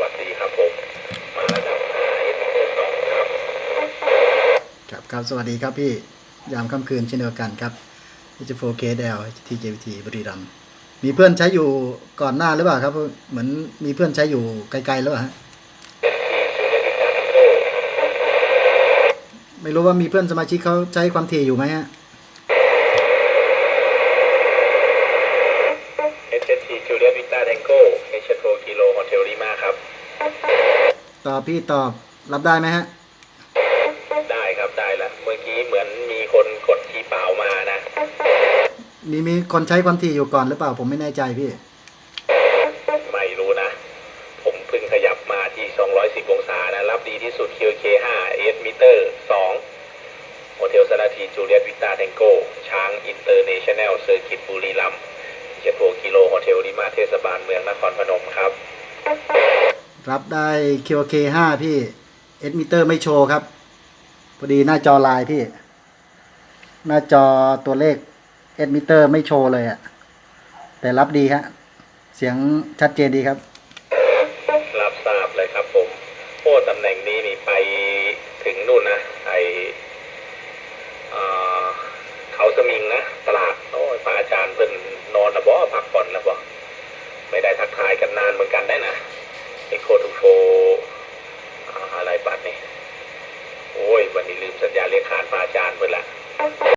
วัสดีครับผมมาระดับ5 S สองครับครับครับสวัสดีครับพี่ ยามค่ำคืนเช่นเดียวกันครับ H4 KDL TJVT บุรีรัมย์มีเพื่อนใช้อยู่ก่อนหน้าหรือเปล่าครับ เหมือนมีเพื่อนใช้อยู่ไกลๆแล้วเหรอฮะไม่รู้ว่ามีเพื่อนสมาชิกเขาใช้ความถี่อยู่ไหมฮะ SST Juliet Vita Tango H4 Kilo Hotel Lima ครับ ตอบพี่ตอบรับได้ไหมฮะ ได้ครับได้ละเมื่อกี้เหมือนมีคนกดที่เปล่ามานะมีมีคนใช้ความถี่อยู่ก่อนหรือเปล่าผมไม่แน่ใจพี่ ไม่รู้นะ ผมเพิ่งขยับมาที่ 210 องศานะ รับดีที่สุด QK 5 S มิเตอร์2โฮเทลสนาทีจูเลียตวิตาแทงโกช้างอินเตอร์เนชั่นแนลเซอร์กิตบุรีรัมย์76กิโลโฮเทลริมาเทศบาลเมืองนครพนมครับ รับได้ QK 5พี่เอสมิเตอร์ไม่โชว์ครับ พอดีหน้าจอลายพี่ หน้าจอตัวเลขเอสมิเตอร์ไม่โชว์เลยอะแต่รับดีฮะเสียงชัดเจนดีครับ รับทราบเลยครับผมโอ้ตำแหน่งนี้นี่ไปถึงนู่นนะไอเขาสมิงนะ